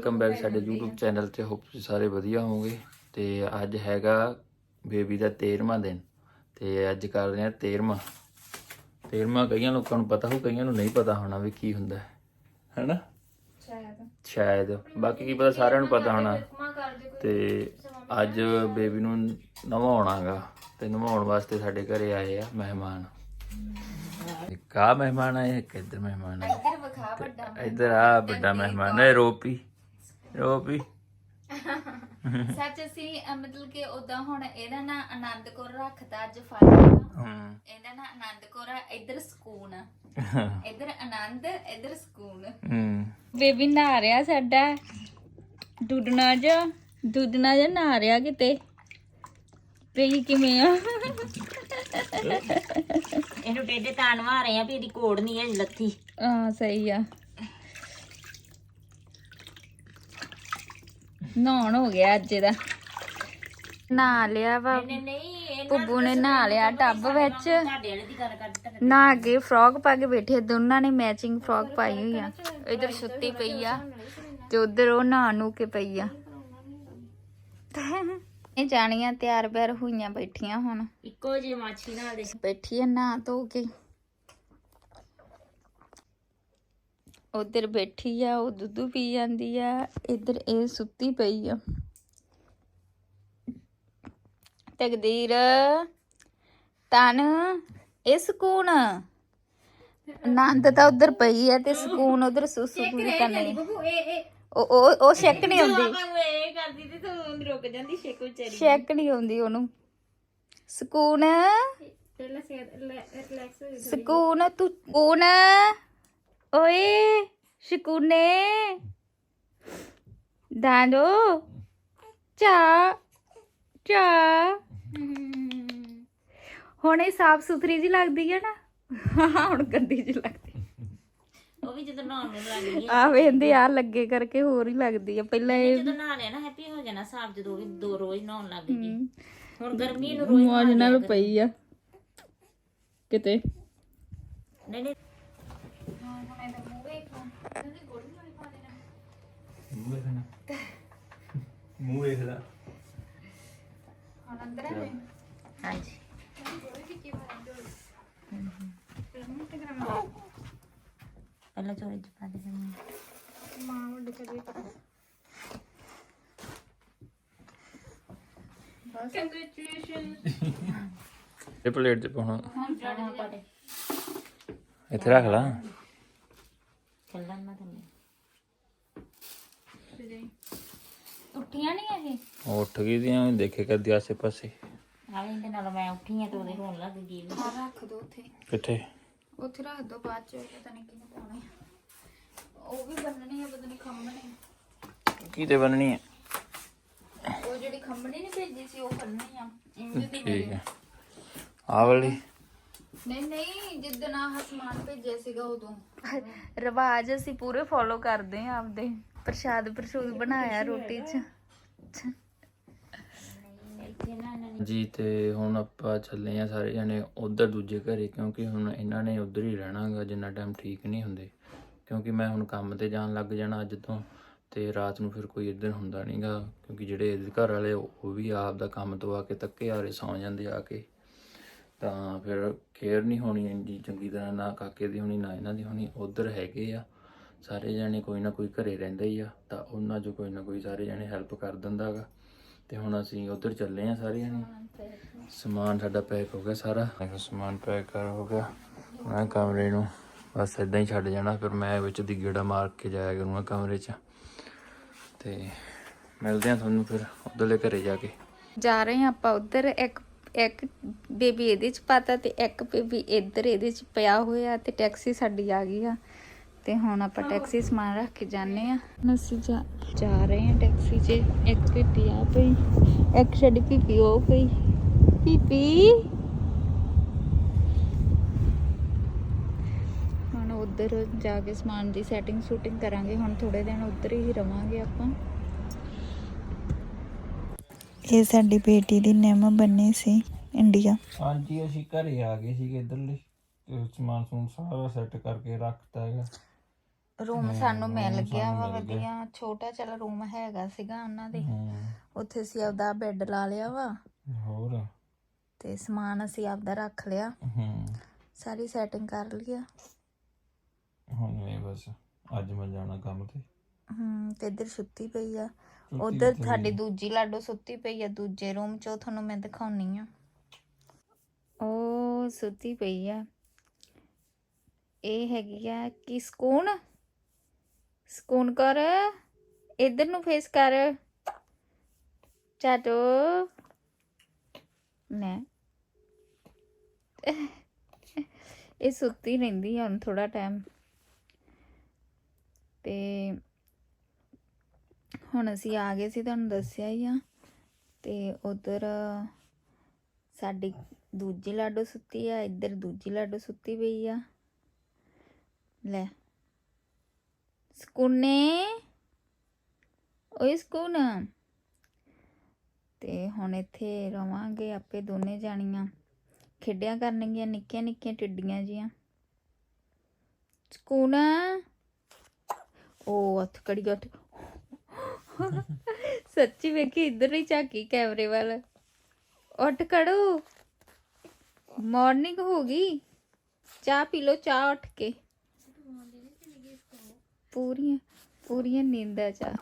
Welcome back ਸਾਡੇ YouTube channel ਤੇ hope ਤੁਸੀਂ ਸਾਰੇ ਵਧੀਆ ਹੋਵੋਗੇ। ਤੇ ਅੱਜ ਹੈਗਾ ਬੇਬੀ ਦਾ 13ਵਾਂ ਦਿਨ। ਤੇ ਅੱਜ ਕਰ ਰਹੇ ਆ 13ਵਾਂ 13ਵਾਂ ਕਈਆਂ ਲੋਕਾਂ ਨੂੰ ਪਤਾ ਹੋ ਕਈਆਂ ਨੂੰ ਨਹੀਂ ਪਤਾ ਹੋਣਾ ਵੀ ਕੀ ਹੁੰਦਾ ਹੈ। ਹੈਨਾ? ਸ਼ਾਇਦ। ਬਾਕੀ ਕੀ ਪਤਾ ਸਾਰਿਆਂ ਨੂੰ ਪਤਾ ਹੋਣਾ। ਤੇ ਅੱਜ ਬੇਬੀ ਨੂੰ ਨਵਾਉਣਾਗਾ। ਤੇ ਨਵਾਉਣ ਵਾਸਤੇ ਸਾਡੇ ਘਰੇ ਆਏ ਆ ਮਹਿਮਾਨ। ਕਾ ਮਹਿਮਾਨ ਆਏ ਇੱਕ ਇੱਧਰ ਮਹਿਮਾਨ ਆਏ ਇੱਧਰ ਆ ਵੱਡਾ ਮਹਿਮਾਨ। ਹੈ ਰੋਪੀ। ਰੋਪੀ। ਸੱਚ ਅਸੀਂ ਅਹ, ਮਤਲਬ ਕਿ ਉਦਾਂ ਹੁਣ ਇਹਦਾ ਨਾਂ ਆਨੰਦ ਕੌਰ ਰੱਖਤਾ ਅੱਜ ਦਾ ਹਮ ਇਹਦਾ ਨਾਂ ਆਨੰਦ ਕੌਰ ਆ ਇੱਧਰ ਸਕੂਨ। ਆ ਇੱਧਰ ਆਨੰਦ ਇੱਧਰ ਸਕੂਨ। ਹਮ ਬੇਬੀ ਨਹਾ ਰਿਹਾ ਸਾਡਾ। ਦੁੱਧਣਾ ਜਾ ਦੁੱਧਣਾ ਜਾ ਨਹਾ ਰਿਹਾ ਕਿਤੇ। ਪਈ ਕਿਵੇਂ ਆ? ਇਹਨੂੰ ਟੇਡੇ ਤਾਣ ਮਾਰੇ ਆ ਵੀ ਇਹਦੀ ਕੋੜ ਨਹੀਂ ਹੈ ਲੱਥੀ। ਹਾਂ ਸਹੀ ਆ। ਨਹਾਉਣ ਹੋ ਗਿਆ ਅੱਜ ਇਹਦਾ। ਨਹਾ ਲਿਆ ਵਾ। ਨਹੀਂ ਨਹੀਂ ਇਹ ਪੁੱਬੂ ਨੇ ਨਹਾ ਲਿਆ ਟੱਬ ਵਿੱਚ। ਦੀ ਨਹਾ ਕੇ ਫਰੋਕ ਪਾ ਕੇ ਬੈਠੇ ਆ। ਦੋਨਾਂ ਨੇ ਮੈਚਿੰਗ ਫਰੋਕ ਪਾਈ ਹੋਈ ਆ। ਇਧਰ ਸੁੱਤੀ ਪਈ ਆ ਤੇ ਉਧਰ ਉਹ ਨਹਾ ਨੂੰ ਕੇ ਪਈ ਆ। ਇਹ ਜਾਣੀਆਂ ਤਿਆਰ ਬਿਆਰ ਹੋਈਆਂ ਬੈਠੀਆਂ ਹੁਣ। ਇੱਕੋ ਜਿਹੀ ਮਾਛੀ ਨਾਲ ਦੇ। ਬੈਠੀ ਆ ਨਹਾ ਧੋ ਕੇ। ਉਧਰ ਬੈਠੀ ਆ ਉਹ ਦੁੱਧੂ ਪੀ ਜਾਂਦੀ ਆ ਇੱਧਰ ਇਹ ਸੁੱਤੀ ਪਈ ਆ। ਤਕਦੀਰ ਤਨ ਇਹ ਸਕੂਨ। ਆਨੰਦ ਤਾਂ ਉਧਰ ਪਈ ਆ ਤੇ ਸਕੂਨ ਉਧਰ ਸੁਸੂ ਪੂਰੀ ਕਰਨੀ ਬੱਬੂ ਇਹ ਇਹ ਉਹ ਉਹ ਉਹ ਸ਼ੱਕ ਨਹੀਂ ਆਉਂਦੀ। ਇਹ ਕਰਦੀ ਤੇ ਤੂੰ ਰੁਕ ਜਾਂਦੀ ਸ਼ੇਕ ਵਿਚਾਰੀ ਸ਼ੱਕ ਨਹੀਂ ਆਉਂਦੀ ਉਹਨੂੰ। ਸਕੂਨ ਰਿਲੈਕਸ ਸਕੂਨ ਤੂੰ ਕੌਣ ਓਏ ਸ਼ਕੂਨੇ। ਦਾਦੋ ਚਾ ਚਾ। ਹੁਣ ਇਹ ਸਾਫ਼ ਸੁਥਰੀ ਜੀ ਲੱਗਦੀ ਹੈ ਨਾ। ਹੁਣ ਗੰਦੀ ਜੀ ਲੱਗਦੀ। ਉਹ ਵੀ ਜਦੋਂ ਨਹਾਉਣ ਨੂੰ ਲੱਗ ਗਈ ਆ ਵੇਂਦੇ ਆ ਲੱਗੇ ਕਰਕੇ ਹੋਰ ਹੀ ਲੱਗਦੀ ਆ। ਪਹਿਲਾਂ ਇਹ ਜਦੋਂ ਨਹਾ ਲਿਆ ਨਾ ਹੈਪੀ ਹੋ ਜਾਣਾ ਸਾਫ਼ ਜਦੋਂ ਵੀ ਦੋ ਰੋਜ਼ ਨਹਾਉਣ ਲੱਗ ਗਈ। ਹੁਣ ਗਰਮੀ ਨੂੰ ਰੋਜ਼ ਮੌਜ ਨਾਲ ਪਈ ਆ। ਕਿਤੇ? ਨਹੀਂ ਨਹੀਂ। ਮੂੰਹ ਵੇਖਣਾ ਮੂੰਹ ਵੇਖ ਲੈ। ਹਾਂਜੀ। ਪਹਿਲਾਂ ਚੋਰੀ ਚ ਪਾ ਦੇ ਦਿੰਦੀ ਇਹ ਪਲੇਟ 'ਚ ਪਾਉਣਾ। ਇੱਥੇ ਰੱਖ ਲਾ। ਚੱਲਣ ਉੱਠੀਆਂ ਨਹੀਂ ਇਹ? ਉਹ ਉੱਠ ਗਈ ਦੀਆਂ ਦੇਖੇ ਕਰਦੀ ਆਸੇ ਪਾਸੇ ਆਵੇਂ ਇਹਦੇ ਨਾਲ ਮੈਂ ਉੱਠੀ ਆ ਤੇ ਉਹਦੇ ਰੋਣ ਲੱਗ ਗਈ ਵੀ। ਆ ਰੱਖ ਦੋ ਉੱਥੇ। ਕਿੱਥੇ? ਉੱਥੇ ਰੱਖ ਦੋ ਬਾਅਦ ਚ ਪਤਾ ਨਹੀਂ ਕਿਹਨੇ ਪਾਉਣੇ ਆ। ਉਹ ਵੀ ਬੰਨਣੀ ਆ ਪਤਾ ਨਹੀਂ ਖੰਮਣੇ ਕਿਤੇ ਬੰਨਣੀ ਹੈ ਉਹ ਜਿਹੜੀ ਖੰਮਣੀ ਨਹੀਂ ਭੇਜੀ ਸੀ ਉਹ ਬੰਨਣੀ ਆ। ਇਹਦੇ ਤੇ ਠੀਕ ਹੈ ਆਹ ਵਾਲੀ। ਨਹੀਂ ਨਹੀਂ ਜਿੱਦਣ ਆਹ ਸਮਾਨ ਭੇਜਿਆ ਸੀਗਾ ਉਦੋਂ। ਰਿਵਾਜ ਅਸੀਂ ਪੂਰੇ ਫੋਲੋ ਕਰਦੇ ਆ ਆਪਦੇ। ਪ੍ਰਸ਼ਾਦ ਪ੍ਰਸ਼ੂਦ ਬਣਾਇਆ ਰੋਟੀ 'ਚ। ਜੀ ਤੇ ਹੁਣ ਆਪਾਂ ਚੱਲੇ ਆ ਸਾਰੇ ਜਣੇ ਉਧਰ ਦੂਜੇ ਘਰੇ ਕਿਉਂਕਿ ਹੁਣ ਇਹਨਾਂ ਨੇ ਉਧਰ ਹੀ ਰਹਿਣਾਗਾ ਜਿੰਨਾ ਟਾਈਮ ਠੀਕ ਨਹੀਂ ਹੁੰਦੇ। ਕਿਉਂਕਿ ਮੈਂ ਹੁਣ ਕੰਮ ਤੇ ਜਾਣ ਲੱਗ ਜਾਣਾ ਅੱਜ ਤੋਂ ਤੇ ਰਾਤ ਨੂੰ ਫਿਰ ਕੋਈ ਇੱਧਰ ਹੁੰਦਾ ਨਹੀਂਗਾ ਕਿਉਂਕਿ ਜਿਹੜੇ ਇਹਦੇ ਘਰ ਵਾਲੇ ਉਹ ਵੀ ਆਪ ਦਾ ਕੰਮ ਤੋਂ ਆ ਕੇ ਤੱਕੇ ਹਾਰੇ ਸੌਂ ਜਾਂਦੇ ਆ ਕੇ। ਤਾਂ ਫਿਰ ਕੇਅਰ ਨਹੀਂ ਹੋਣੀ ਇੰਨੀ ਚੰਗੀ ਤਰ੍ਹਾਂ ਨਾ ਕਾਕੇ ਦੀ ਹੋਣੀ ਨਾ ਇਹਨਾਂ ਦੀ ਹੋਣੀ। ਉਧਰ ਹੈਗੇ ਆ ਸਾਰੇ ਜਣੇ ਕੋਈ ਨਾ ਕੋਈ ਘਰੇ ਰਹਿੰਦਾ ਹੀ ਆ ਤਾਂ ਉਹਨਾਂ 'ਚੋਂ ਕੋਈ ਨਾ ਕੋਈ ਸਾਰੇ ਜਣੇ ਹੈਲਪ ਕਰ ਦਿੰਦਾਗਾ ਤੇ ਹੁਣ ਅਸੀਂ ਉਧਰ ਚੱਲੇ ਆ ਸਾਰੇ ਜਣੇ। ਸਮਾਨ ਸਾਡਾ ਪੈਕ ਹੋ ਗਿਆ ਸਾਰਾ। ਸਮਾਨ ਪੈਕ ਕਰ ਹੋ ਗਿਆ। ਮੈਂ ਕਮਰੇ ਨੂੰ ਬਸ ਇਦਾਂ ਹੀ ਛੱਡ ਜਾਣਾ ਫਿਰ ਮੈਂ ਵਿੱਚ ਦੀ ਗੇੜਾ ਮਾਰ ਕੇ ਜਾਇਆ ਕਰੂੰਗਾ ਕਮਰੇ 'ਚ। ਤੇ ਮਿਲਦੇ ਆ ਤੁਹਾਨੂੰ ਫਿਰ ਉਧਰਲੇ ਘਰੇ ਜਾ ਕੇ। ਜਾ ਰਹੇ ਹਾਂ ਆਪਾਂ ਉਧਰ ਇੱਕ ਇੱਕ ਬੇਬੀ ਇਹਦੇ ਚ ਪਾਤਾ ਤੇ ਇੱਕ ਬੇਬੀ ਇੱਧਰ ਇਹਦੇ ਚ ਪਿਆ ਹੋਇਆ ਤੇ ਟੈਕਸੀ ਸਾਡੀ ਆ ਗਈ ਆ। ਤੇ ਹੁਣ ਆਪਾਂ ਟੈਕਸੀ ਸਮਾਨ ਰੱਖ ਕੇ ਜਾਂਦੇ ਆ। ਹੁਣ ਅਸੀਂ ਜਾ ਜਾ ਰਹੇ ਹਾਂ ਟੈਕਸੀ 'ਚ। ਇੱਕ ਬੇਬੀ ਆ ਪਈ ਇੱਕ ਸਾਡੀ ਪੀਪੀ ਉਹ ਪਈ। ਪੀਪੀ ਹੁਣ ਉਧਰ ਜਾ ਕੇ ਸਮਾਨ ਦੀ ਸੈਟਿੰਗ ਸ਼ੂਟਿੰਗ ਕਰਾਂਗੇ। ਹੁਣ ਥੋੜੇ ਦਿਨ ਉਧਰ ਹੀ ਰਵਾਂਗੇ ਆਪਾਂ। ਇਹ ਸਾਡੀ ਬੇਟੀ ਦੀ ਨਿੰਮ ਬੰਨੀ ਸੀ ਇੰਡੀਆ। ਹਾਂਜੀ ਅਸੀਂ ਘਰੇ ਆ ਗਏ ਸੀਗੇ ਇਧਰਲੇ। ਤੇ ਸਮਾਨ ਸਮੂਨ ਸਾਰਾ ਸੈੱਟ ਕਰਕੇ ਰੱਖਤਾ ਹੈਗਾ। ਰੂਮ ਸਾਨੂੰ ਮਿਲ ਗਿਆ ਵਾ ਵਧੀਆ। ਛੋਟਾ ਚੱਲ ਰੂਮ ਹੈਗਾ ਸੀਗਾ ਉਹਨਾਂ ਦੇ। ਉੱਥੇ ਅਸੀਂ ਆਪਦਾ ਬੈੱਡ ਲਾ ਲਿਆ ਵਾ। ਹੋਰ? ਤੇ ਸਮਾਨ ਅਸੀਂ ਆਪਦਾ ਰੱਖ ਲਿਆ। ਹੂੰ। ਸਾਰੀ ਸੈਟਿੰਗ ਕਰ ਲਈ ਆ ਹੁਣ ਇਹ ਬਸ ਅੱਜ ਮੈਂ ਜਾਣਾ ਕੰਮ ਤੇ। ਹੂੰ ਤੇ ਇੱਧਰ ਸੁੱਤੀ ਪਈ ਆ। ਉਧਰ ਸਾਡੀ? ਦੂਜੀ ਲਾਡੋ ਸੁੱਤੀ ਪਈ ਆ ਦੂਜੇ ਰੂਮ 'ਚ ਉਹ ਤੁਹਾਨੂੰ ਮੈਂ ਦਿਖਾਉਣੀ ਆ। ਉਹ ਸੁੱਤੀ ਪਈ ਆ। ਇਹ ਹੈਗੀ ਆ ਕਿ ਸਕੂਨ। ਸਕੂਨ ਕਰ ਇੱਧਰ ਨੂੰ ਫੇਸ ਕਰ। ਚਾਟੋ ਨੇ ਇਹ ਸੁੱਤੀ ਰਹਿੰਦੀ ਆ ਹੁਣ ਥੋੜਾ ਟਾਈਮ ਤੇ ਹੁਣ ਅਸੀਂ ਆ ਗਏ ਸੀ, ਤੁਹਾਨੂੰ ਦੱਸਿਆ ਹੀ ਆ। ਤੇ ਉਧਰ ਸਾਡੀ ਦੂਜੀ ਲਾਡੋ ਸੁੱਤੀ ਆ, ਇੱਧਰ ਦੂਜੀ ਲਾਡੋ ਸੁੱਤੀ ਪਈ ਆ। ਲੈ, ਸਕੂਨੇ, ਓਏ ਸਕੂਨ। ਤੇ ਹੁਣ ਇੱਥੇ ਰਵਾਂਗੇ ਆਪੇ ਦੋਨੇ ਜਾਣੀਆਂ। ਖੇਡਿਆ ਕਰਨਗੀਆਂ ਨਿੱਕੀਆਂ ਨਿੱਕੀਆਂ ਟਿੱਡੀਆਂ ਜੀਆਂ। ਸਕੂਨ। ਉਹ ਹੱਥ ਕੜੀ ਉੱਠ। ਸੱਚੀ ਵੇਖੀ ਇੱਧਰ ਹੀ ਝਾਕੀ ਕੈਮਰੇ ਵੱਲ ਉੱਠ ਖੜੋ ਮਾਰਨਿੰਗ ਹੋ ਗਈ ਚਾਹ ਪੀ ਲਓ ਚਾਹ ਉੱਠ ਕੇ ਪੂਰੀਆਂ ਪੂਰੀਆਂ ਨੀਂਦਾਂ ਚਾਹ